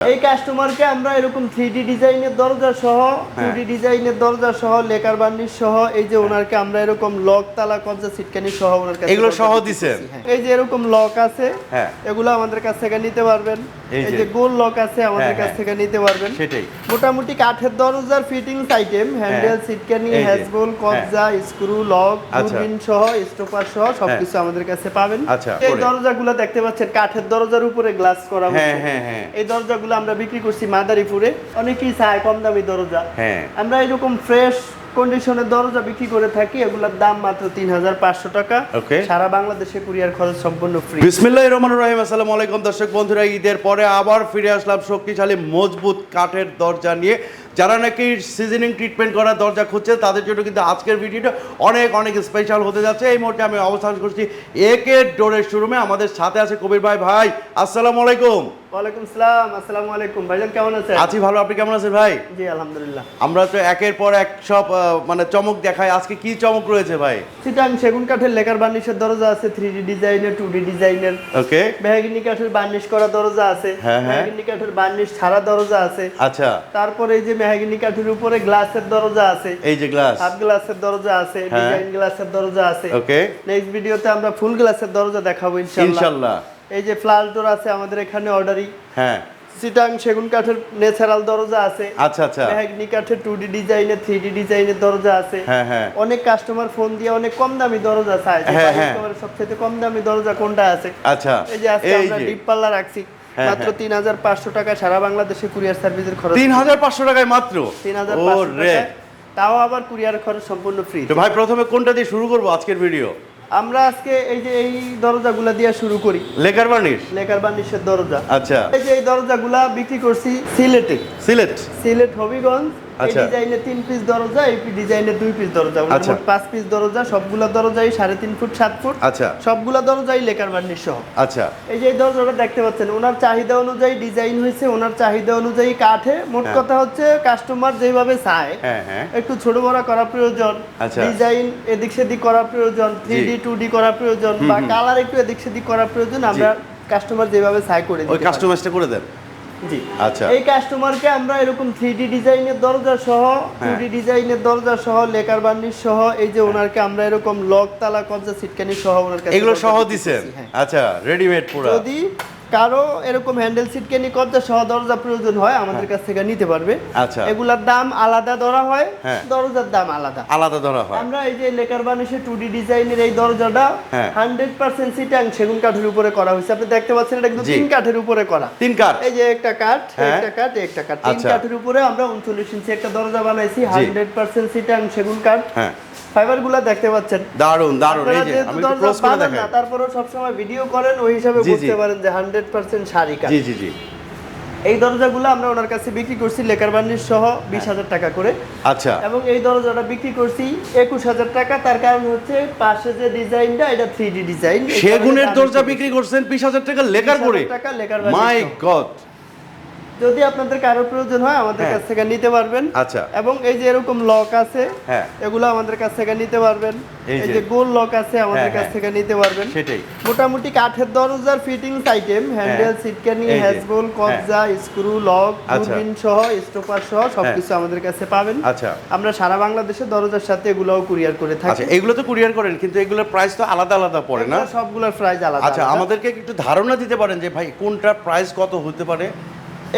এই কাস্টমারকে আমরা এরকম থ্রি ডিজাইনের দরজা সহ টু ডিজাইনের দরজা সহ লেকার বার্নিশ সহ এই যে ওনারকে আমরা এরকম লক তালা কবজা সিটকানি সহ ওনার কাছে এগুলো সহ দিছেন? হ্যাঁ। এই যে এরকম লক আছে হ্যাঁ। এগুলো আমাদের কাছ থেকে নিতে পারবেন এই যে। গোল লক আছে আমাদের হ্যাঁ, কাছ হ্যাঁ। থেকে নিতে পারবেন সেটাই মোটামুটি কাঠের দরজার ফিটিংস আইটেম হ্যান্ডেল সিটকানি। হ্যাজবোল কবজা স্ক্রু লক আচ্ছা। সহ স্টোপার সহ সবকিছু আমাদের কাছে পাবেন আচ্ছা, এই। দরজাগুলো দেখতে পাচ্ছেন কাঠের দরজার উপরে গ্লাস করা হ্যাঁ হচ্ছে হ্যাঁ হ্যাঁ এই দরজাগুলো আমরা বিক্রি করছি মাদারীপুরে। অনেকেই চায় কম দামি দরজা। হ্যাঁ। আমরা এরকম ফ্রেশ কন্ডিশনের দরজা বিক্রি করে থাকি। এগুলোর দাম মাত্র তিন হাজার পাঁচশো টাকা. সারা বাংলাদেশে কুরিয়ার খরচ সম্পূর্ণ ফ্রি বিসমিল্লাহ রহমান রহিম। আসসালামু আলাইকুম। দর্শক বন্ধুরা ঈদের পরে আবার ফিরে আসলাম শক্তিশালী মজবুত কাঠের দরজা নিয়ে। যারা নাকি সিজনিং ট্রিটমেন্ট করা দরজা খুঁজছে তাদের জন্য কিন্তু আজকের ভিডিওটা অনেক অনেক স্পেশাল হতে যাচ্ছে। এই মুহূর্তে আমি অবস্থান করছি একে ডোরের শোরুমে আমাদের সাথে আছে কবির ভাই। ভাই আসসালামু আলাইকুম। ওয়ালাইকুম সালাম আসসালামু আলাইকুম। ভাইজান কেমন আছেন? আছি ভালো আপনি কেমন আছেন ভাই? জি আলহামদুলিল্লাহ। আমরা তো একের পর এক সব মানে চমক দেখাই। আজকে কি চমক রয়েছে ভাই? সেগুন কাঠের লেকার বার্নিশের দরজা আছে থ্রি ডি ডিজাইনের টু ডি ডিজাইনের। ওকে। মেহাগিনি কাঠের বার্নিশ করা দরজা আছে হ্যাঁ, হ্যাঁ। মেহাগিনি কাঠের বার্নিশ ছাড়া দরজা আছে। আচ্ছা। তারপরে এই যে মেহাগিনি কাঠের উপরে গ্লাসের দরজা আছে। এই যে গ্লাস। হাফ গ্লাসের দরজা আছে হ্যাঁ। ডিজাইন গ্লাসের দরজা আছে। ওকে। নেক্সট ভিডিওতে আমরা ফুল গ্লাসের দরজা দেখাবো ইনশাআল্লাহ ইনশাল্লাহ। এই যে ফ্লাশ ডোর আছে আমাদের এখানে অর্ডারি হ্যাঁ। সিটাং সেগুন কাঠের ন্যাচারাল দরজা আছে। আচ্ছা আচ্ছা। মেহাগনি কাঠের টু ডি ডিজাইনের থ্রি ডি ডিজাইনের দরজা আছে। হ্যাঁ হ্যাঁ। অনেক কাস্টমার ফোন দিয়ে অনেক কম দামি দরজা চায়। হ্যাঁ, হ্যাঁ। সবচেয়ে কম দামি দরজা কোনটা আছে? আচ্ছা। এই যে আজকে আমরা ডিপ পাল্লা রাখছি মাত্র। তিন হাজার পাঁচশো টাকা সারা বাংলাদেশে কুরিয়ার সার্ভিসের খরচ। তিন হাজার পাঁচশো টাকায় মাত্র? তিন হাজার টাকা তাও আবার কুরিয়ার খরচ সম্পূর্ণ ফ্রি তো ভাই প্রথমে কোনটা দিয়ে শুরু করব আজকের ভিডিও আমরা আজকে এই যে এই দরজাগুলা দিয়ে শুরু করি। Lacquer varnish? লেকার বার্নিশের দরজা। আচ্ছা। এই যে এই দরজাগুলা বিক্রি করছি সিলেটে। সিলেট? সিলেট হবিগঞ্জ। আচ্ছা। ডিজাইনে তিন পিস দরজা এই ডিজাইনে দুই পিস দরজা। আচ্ছা। পাঁচ পিস দরজা সবগুলা দরজাই সাড়ে তিন ফুট সাত ফুট। আচ্ছা। সবগুলা দরজাই লেকার বার্নিশ সহ। আচ্ছা। এই যে দরজাটা দেখতে পাচ্ছেন ওনার চাহিদা অনুযায়ী ডিজাইন হয়েছে ওনার চাহিদা অনুযায়ী কাঠে। মোট হ্যাঁ। কথা হচ্ছে কাস্টমার যেভাবে চায় হ্যাঁ হ্যাঁ। একটু ছোট বড় করা প্রয়োজন। আচ্ছা। ডিজাইন এদিক সেদিক করা প্রয়োজন থ্রি ডি টু ডি করা প্রয়োজন বা কালার একটু এদিক সেদিক করা প্রয়োজন আমরা কাস্টমার যেভাবে চাই করে ওই। কাস্টমাইজটা করে দেন। জি। আচ্ছা। এই কাস্টমারকে আমরা এরকম থ্রি ডিজাইনের দরজা সহ টু হ্যাঁ। ডিজাইনের দরজা সহ লেকার বার্নিশ সহ এই যে ওনারকে আমরা এরকম লক তালা কবজা সিটকানি সহ ওনার কাছে এগুলো সহ দিছেন? হ্যাঁ। আচ্ছা রেডিমেড পুরো। যদি কারও এরকম হ্যান্ডেল সিটকানি কবজা সহ দরজা প্রয়োজন হয় আমাদের কাছ থেকে নিতে পারবে। আচ্ছা। এগুলার দাম আলাদা ধরা হয় হ্যাঁ। দরজার দাম আলাদা। আলাদা ধরা হয়। আমরা এই যে লেকার বানিশে টু ডি ডিজাইনের এই দরজাটা হ্যাঁ। হান্ড্রেড পার্সেন্ট সিটাং সেগুন কাঠের উপরে করা হয়েছে। আপনি দেখতে পাচ্ছেন এটা কিন্তু তিন কাঠের উপরে করা। তিন কাঠ। এই যে একটা কাঠ হ্যাঁ। একটা কাঠ একটা কাঠ। তিন আচ্ছা। কাঠের উপরে আমরা উনচল্লিশ ইঞ্চি একটা দরজা বানাইছি হান্ড্রেড পার্সেন্ট সিটাং সেগুন কাঠ। হ্যাঁ ফাইবারগুলা দেখতে পাচ্ছেন। দারুণ দারুণ এই যে আমি একটু ক্লোজ করে দেখাই। তারপরেও সবসময় ভিডিও করেন ওই হিসাবে। বুঝতে পারেন যে হান্ড্রেড পার্সেন্ট শাড়ি কাঠ জি জি জি। এই দরজাগুলো আমরা ওনার কাছে বিক্রি করছি লেকার বার্নিশ সহ বিশ হাজার টাকা করে। আচ্ছা। এবং এই দরজাটা বিক্রি করছি একুশ হাজার টাকা তার কারণ হচ্ছে পাশে যে ডিজাইনটা এটা থ্রি ডি ডিজাইন। সেগুনের দরজা বিক্রি করছেন বিশ হাজার টাকা লেকার করে? টাকা লেকার মাই গড। যদি আপনাদের কারও প্রয়োজন হয় আমাদের হ্যাঁ। কাছ থেকে নিতে পারবেন। আচ্ছা। এবং এই যে এরকম লক আছে হ্যাঁ। এগুলো আমাদের কাছ থেকে নিতে পারবেন। এই যে। গোল লক আছে আমাদের হ্যাঁ, কাছ হ্যাঁ। থেকে নিতে পারবেন। সেটাই। মোটামুটি কাঠের দরজার ফিটিংস আইটেম হ্যান্ডেল সিটকানি। হ্যাজবোল কবজা স্ক্রু লক আচ্ছা। সহ স্টোপার সহ সবকিছু আমাদের কাছে পাবেন। আচ্ছা। আমরা সারা বাংলাদেশে দরজার সাথে এগুলোও কুরিয়ার করে থাকি। আচ্ছা এগুলো তো কুরিয়ার করেন কিন্তু এগুলোর প্রাইস তো আলাদা আলাদা পড়ে না? সবগুলোর প্রাইস আলাদা আচ্ছা আমাদেরকে একটু ধারণা দিতে পারেন যে ভাই কোনটার প্রাইস কত হতে পারে?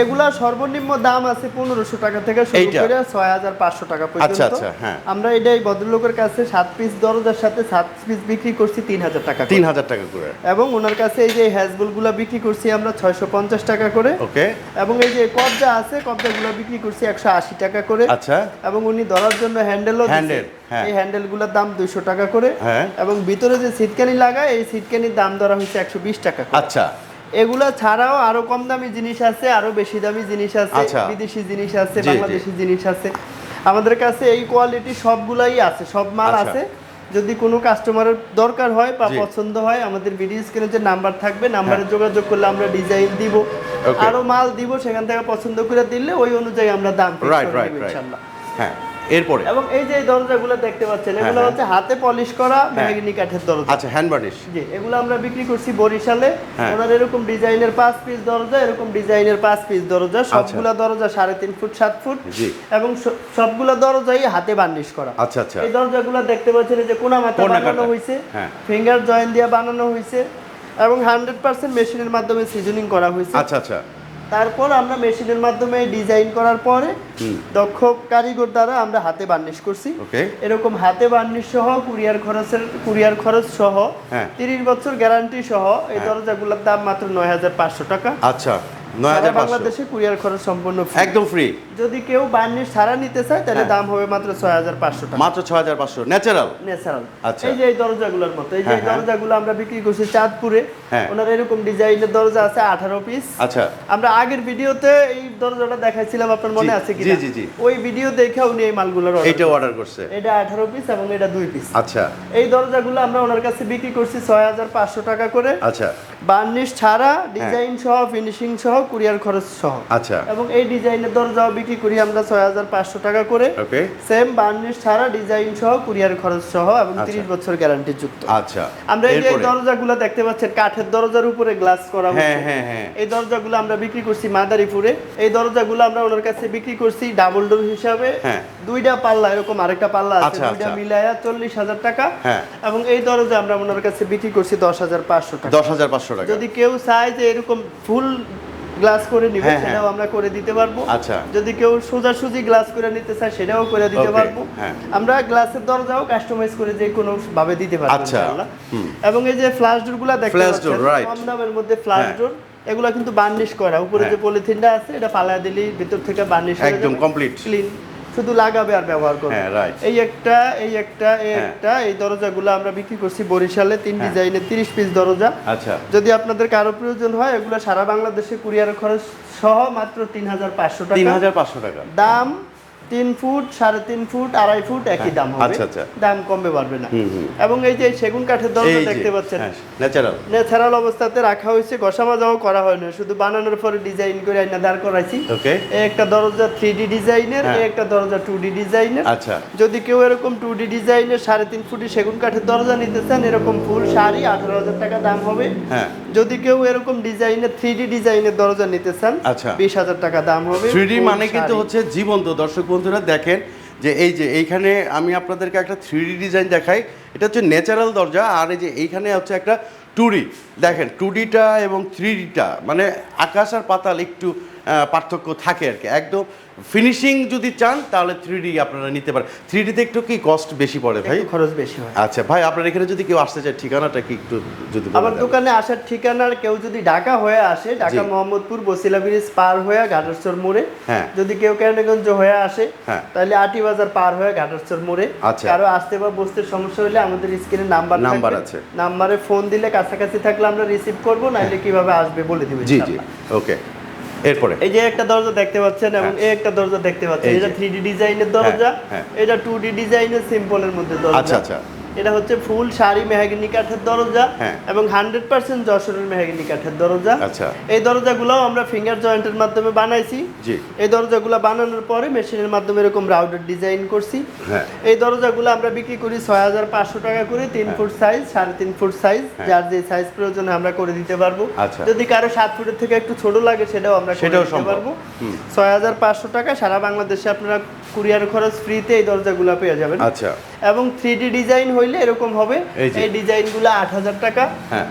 এগুলা সর্বনিম্ন দাম আছে পনেরোশো টাকা থেকে শুরু করে ছয় হাজার পাঁচশো টাকা আচ্ছা, পর্যন্ত। আচ্ছা, হ্যাঁ। আমরা ভদ্রলোকের কাছে সাত পিস দরজার সাথে সাত পিস বিক্রি করছি তিন হাজার টাকা তিন হাজার টাকা করে। এবং ওনার কাছে এই যে হ্যাজবুলগুলা বিক্রি করছি আমরা ছয়শো পঞ্চাশ টাকা করে। ওকে। এবং এই যে কবজা আছে কবজা গুলা বিক্রি করছি একশো আশি টাকা করে। আচ্ছা। এবং উনি ধরার জন্য হ্যান্ডেলও হ্যান্ডেল, হ্যাঁ। এই হ্যান্ডেলগুলার দাম দুইশো টাকা করে। হ্যাঁ। এবং ভিতরে যে সিটকানি লাগায় এই সিটকানির দাম ধরা হয়েছে একশো বিশ টাকা আচ্ছা। এগুলা ছাড়াও আরও কম দামি জিনিস আছে আরও বেশি দামি জিনিস আছে আচ্ছা। বিদেশি জিনিস আছে। বাংলাদেশি জিনিস আছে। আমাদের কাছে এই কোয়ালিটি সবগুলাই আছে সব মাল আচ্ছা। আছে। যদি কোনো কাস্টমারের দরকার হয় বা পছন্দ হয় আমাদের ভিডিও স্ক্রিনে যে নাম্বার থাকবে নাম্বারে যোগাযোগ করলে আমরা ডিজাইন দিব। আরও মাল দিব সেখান থেকে পছন্দ করে দিলে ওই অনুযায়ী আমরা দাম রাইট রাইট ইনশাআল্লাহ হ্যাঁ। এরপরে? এবং এই যে দরজাগুলো দেখতে পাচ্ছেন এগুলো হ্যাঁ। হচ্ছে হাতে পলিশ করা মেহগিনি কাঠের দরজা। আচ্ছা হ্যান্ড বার্নিশ জি এগুলো আমরা বিক্রি করছি বরিশালে। হ্যাঁ। ওনার এরকম ডিজাইনের পাঁচ পিস দরজা এরকম ডিজাইনের পাঁচ পিস দরজা। সবগুলা দরজা সাড়ে তিন ফুট সাত ফুট। আচ্ছা। এবং সবগুলা দরজাই হাতে বার্নিশ করা। আচ্ছা আচ্ছা। এই দরজাগুলো দেখতে পাচ্ছেন যে কোনা মাথা বানানো হয়েছে হ্যাঁ। ফিঙ্গার জয়েন দিয়ে বানানো হয়েছে এবং হান্ড্রেড পার্সেন্ট মেশিনের মাধ্যমে সিজনিং করা হয়েছে আচ্ছা আচ্ছা। তারপর আমরা মেশিনের মাধ্যমে ডিজাইন করার পরে দক্ষ কারিগর দ্বারা আমরা হাতে বার্নিশ করছি। এরকম হাতে বার্নিশ সহ কুরিয়ার খরচের কুরিয়ার খরচ সহ হ্যাঁ। তিরিশ বছর গ্যারান্টি সহ এই হ্যাঁ। দরজাগুলোর দাম মাত্র নয় হাজার পাঁচশো টাকা। আচ্ছা। বাংলাদেশে কুরিয়ার খরচ সম্পূর্ণ একদম ফ্রি যদি কেউ বার্নিশ ছাড়া নিতে চায় তাহলে হ্যাঁ। দাম হবে মাত্র ছয় হাজার পাঁচশো টাকা। মাত্র ছয় হাজার পাঁচশো। ন্যাচারাল ন্যাচারাল আচ্ছা। এই যে এই দরজাগুলোর মতো এই যে হ্যাঁ, হ্যাঁ। দরজাগুলো আমরা বিক্রি করছি চাঁদপুরে। ওনার এরকম ডিজাইনের দরজা আছে আঠারো পিস আচ্ছা। আমরা আগের ভিডিওতে এই দরজাটা দেখাইছিলাম আপনার মনে আছে কি জি, জি, জি। ওই ভিডিও দেখে উনি এই মালগুলোর এইটা অর্ডার করছে। এটা আঠারো পিস এবং এটা দুই পিস আচ্ছা। এই দরজাগুলো আমরা ওনার কাছে বিক্রি করছি ছয় হাজার পাঁচশো টাকা করে। আচ্ছা। বার্নিশ ছাড়া ডিজাইন সহ ফিনিশিং সহ কুরিয়ার খরচ সহ। আচ্ছা। এবং এই ডিজাইনের দরজাও বিক্রি করি আমরা ছয় হাজার পাঁচশো টাকা করে। ওকে। সেম বার্নিশ ছাড়া ডিজাইন সহ কুরিয়ার খরচ সহ এবং আচ্ছা। তিরিশ বছর গ্যারান্টি যুক্ত। আচ্ছা। আমরা এই যে দরজাগুলো দেখতে পাচ্ছেন কাঠের দরজার উপরে গ্লাস করা হ্যাঁ হ্যাঁ হ্যাঁ। এই দরজাগুলো আমরা বিক্রি করছি মাদারীপুরে। এই দরজাগুলো আমরা ওনার কাছে বিক্রি করছি ডাবল ডোর হিসাবে। হ্যাঁ। দুইটা পাল্লা এরকম আরেকটা পাল্লা আছে আচ্ছা, দুইটা আচ্ছা। মিলায়া চল্লিশ হাজার টাকা। হ্যাঁ। এবং এই দরজা আমরা ওনার কাছে বিক্রি করছি দশ হাজার পাঁচশো টাকা। দশ হাজার পাঁচশো টাকা যদি কেউ চায় যে এরকম ফুল গ্লাস করে নিবে হ্যাঁ, হ্যাঁ। সেটাও আমরা করে দিতে পারব আচ্ছা। যদি কেউ সোজাসুজি গ্লাস করে নিতে চায় সেটাও করে দিতে পারব হ্যাঁ। আমরা গ্লাসের দরজাও কাস্টমাইজ করে যে কোনো ভাবে দিতে পারব আচ্ছা, এবং এই যে ফ্ল্যাশ ডোরগুলা দেখতে পাচ্ছেন. কম দামের মধ্যে ফ্ল্যাশ। ডোর এগুলা কিন্তু বার্নিশ করা উপরে যে। পলিথিনটা আছে এটা ফালা দিলেই ভিতর থেকে বার্নিশ একদম complete। ক্লিন শুধু লাগাবে আর ব্যবহার করবে। হ্যাঁ, এই একটা এই একটা এই হ্যাঁ। একটা এই দরজাগুলো আমরা বিক্রি করছি বরিশালে তিন ডিজাইনে ডিজাইনের তিরিশ পিস দরজা। আচ্ছা। যদি আপনাদের কারও প্রয়োজন হয় এগুলো সারা বাংলাদেশে কুরিয়ার খরচ সহ মাত্র তিন হাজার পাঁচশো তিন হাজার পাঁচশো টাকা। দাম তিন ফুট সাড়ে তিন ফুট আড়াই ফুট একই হ্যাঁ, দাম হবে। আচ্ছা, আচ্ছা। দাম কমবে পারবে না। এবং এই যে সেগুন কাঠের দরজা দেখতে পাচ্ছেন ন্যাচারাল ন্যাচারাল অবস্থাতে রাখা হয়েছে ঘষা মাজাও করা হয় না। শুধু বানানোর পরে ডিজাইন করে আইনা দাঁড় করাইছি। একটা দরজা থ্রি ডি ডিজাইনের। একটা দরজা টু ডি ডিজাইনের আচ্ছা। যদি কেউ এরকম টু ডি ডিজাইনের সাড়ে তিন ফুটি সেগুন কাঠের দরজা নিতে চান এরকম ফুল শাড়ি আঠারো হাজার টাকা দাম হবে। হ্যাঁ। যদি কেউ এরকম ডিজাইনের থ্রি ডি ডিজাইনের দরজা নিতে চান আচ্ছা। বিশ হাজার টাকা দাম হবে। থ্রি ফুল মানে কিন্তু হচ্ছে জীবন্ত। দর্শক বন্ধুরা দেখেন যে এই যে এইখানে আমি আপনাদেরকে একটা থ্রি ডিজাইন দেখাই। এটা হচ্ছে ন্যাচারাল দরজা আর এই যে এইখানে হচ্ছে একটা টুডি দেখেন টুডিটা এবং থ্রি ডিটা মানে আকাশ আর পাতাল একটু পার্থক্য থাকে আর কি। একদম ফিনিশিং যদি চান তাহলে থ্রি ডি আপনারা নিতে পারেন। থ্রি ডিতে একটু কি কস্ট বেশি পড়ে ভাই? খরচ বেশি হয়। আচ্ছা ভাই আপনার এখানে যদি কেউ আসতে চায় ঠিকানাটা কি একটু যদি আমার দোকানে আসার ঠিকানার কেউ যদি ঢাকা হয়ে আসে ঢাকা। মোহাম্মদপুর বসিলা ব্রিজ পার হয়ে ঘাটেশ্বর মোড়ে। হ্যাঁ। যদি কেউ কেরানীগঞ্জ হয়ে আসে হ্যাঁ। তাহলে আটি বাজার পার হয়ে ঘাটেশ্বর মোড়ে। আচ্ছা। কারও আসতে বা বসতে সমস্যা হলে আমাদের স্ক্রিনে নাম্বার নাম্বার আছে। নাম্বারে ফোন দিলে কাছাকাছি থাকলে আমরা রিসিভ করব নাইলে কীভাবে আসবে বলে দিবে জি জি। ওকে এরপরে এই যে একটা দরজা দেখতে পাচ্ছেন এবং হ্যাঁ। এই একটা দরজা দেখতে পাচ্ছেন। এটা থ্রি ডি ডিজাইনের দরজা হ্যাঁ। এটা টু ডি ডিজাইনের সিম্পলের মধ্যে দরজা আচ্ছা, আচ্ছা। এটা হচ্ছে ফুল শাড়ি মেহাগিনি কাঠের দরজা হ্যাঁ। এবং হান্ড্রেড পার্সেন্ট যশোরের মেহাগিনি কাঠের দরজা আচ্ছা। এই দরজাগুলো আমরা ফিঙ্গার জয়েন্টের মাধ্যমে বানাইছি। এই দরজাগুলো বানানোর পরে মেশিনের মাধ্যমে এরকম রাউডার ডিজাইন করছি হ্যাঁ। এই দরজাগুলো আমরা বিক্রি করি ছয় হাজার পাঁচশো টাকা করে তিন হ্যাঁ। ফুট সাইজ সাড়ে তিন ফুট সাইজ। যার যে সাইজ প্রয়োজন আমরা করে দিতে পারব আচ্ছা। যদি কারও সাত ফুটের থেকে একটু ছোট লাগে সেটাও আমরা সেটাও পারব ছয় হাজার পাঁচশো টাকা সারা বাংলাদেশে আপনারা কুরিয়ার খরচ ফ্রিতে এই দরজাগুলো পেয়ে যাবেন আচ্ছা এবং থ্রি ডি ডিজাইন হইলে এরকম হবে। এই ডিজাইনগুলো আট হাজার টাকা। হ্যাঁ।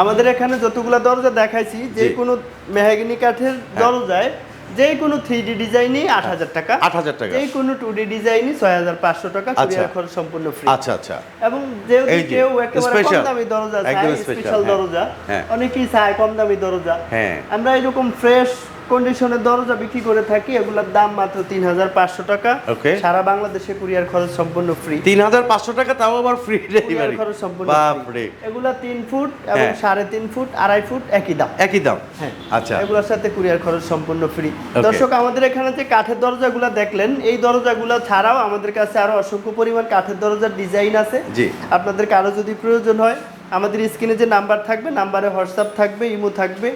আমাদের এখানে যতগুলো দরজা দেখাইছি যে হ্যাঁ। কোনো মেহাগিনি কাঠের দরজায় যে কোনো থ্রি ডি ডিজাইনই আট হাজার টাকা। 8,000 টাকা। যে কোনো টু ডি ডিজাইনই ছয় হাজার পাঁচশো টাকা আচ্ছা। কুরিয়ার খরচ সম্পূর্ণ ফ্রি আচ্ছা আচ্ছা। এবং যেহেতু কেউ একেবারে কম দামি দরজা স্পেশাল হ্যাঁ, দরজা হ্যাঁ। অনেকেই চায় কম দামি দরজা। হ্যাঁ। আমরা এরকম ফ্রেশ কন্ডিশনের দরজা বিক্রি করে থাকি এগুলোর দাম মাত্র তিন হাজার পাঁচশো টাকা. সারা বাংলাদেশে কুরিয়ার খরচ সম্পূর্ণ ফ্রি তিন হাজার পাঁচশো টাকা তাও আবার ফ্রি কুরিয়ার ডেলিভারি খরচ সম্পূর্ণ বাপরে। এগুলা তিন ফুট এবং হ্যাঁ। সাড়ে তিন ফুট আড়াই ফুট একই দাম। একই দাম। হ্যাঁ। আচ্ছা। এগুলোর সাথে কুরিয়ার খরচ সম্পূর্ণ ফ্রি দর্শক আমাদের এখানে যে কাঠের দরজাগুলো দেখলেন এই দরজাগুলো ছাড়াও আমাদের কাছে আরও অসংখ্য পরিমাণ কাঠের দরজার ডিজাইন আছে। জি। আপনাদের কারও যদি প্রয়োজন হয় আমাদের স্ক্রিনে যে নাম্বার থাকবে নাম্বারে হোয়াটসঅ্যাপ থাকবে ইমো থাকবে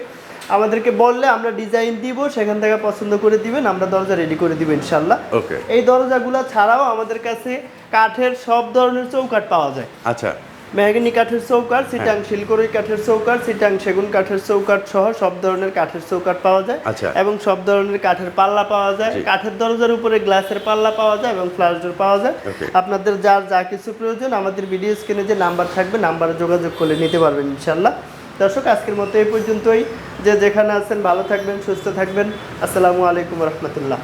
আমাদেরকে বললে আমরা ডিজাইন দিব সেখান থেকে পছন্দ করে দিবেন আমরা দরজা রেডি করে দিব ইনশাল্লাহ ওকে এই দরজাগুলো ছাড়াও আমাদের কাছে কাঠের সব ধরনের চৌকাঠ পাওয়া যায়। আচ্ছা। মেহগিনি কাঠের চৌকাঠ সিটাং হ্যাঁ। শিলকড়ি কাঠের চৌকাঠ সিটাং সেগুন কাঠের চৌকাঠ সহ সব ধরনের কাঠের চৌকাঠ পাওয়া যায়। আচ্ছা। এবং সব ধরনের কাঠের পাল্লা পাওয়া যায়। কাঠের দরজার উপরে গ্লাসের পাল্লা পাওয়া যায় এবং ফ্লাশ ডোর পাওয়া যায়। আপনাদের যার যা কিছু প্রয়োজন আমাদের ভিডিও স্ক্রিনে যে নাম্বার থাকবে নাম্বারে যোগাযোগ করে নিতে পারবেন ইনশাল্লাহ দর্শক, আজকের মতো এই পর্যন্তই। যে যেখানে আছেন, ভালো থাকবেন, সুস্থ থাকবেন। আসসালামু আলাইকুম রহমতুল্লাহ।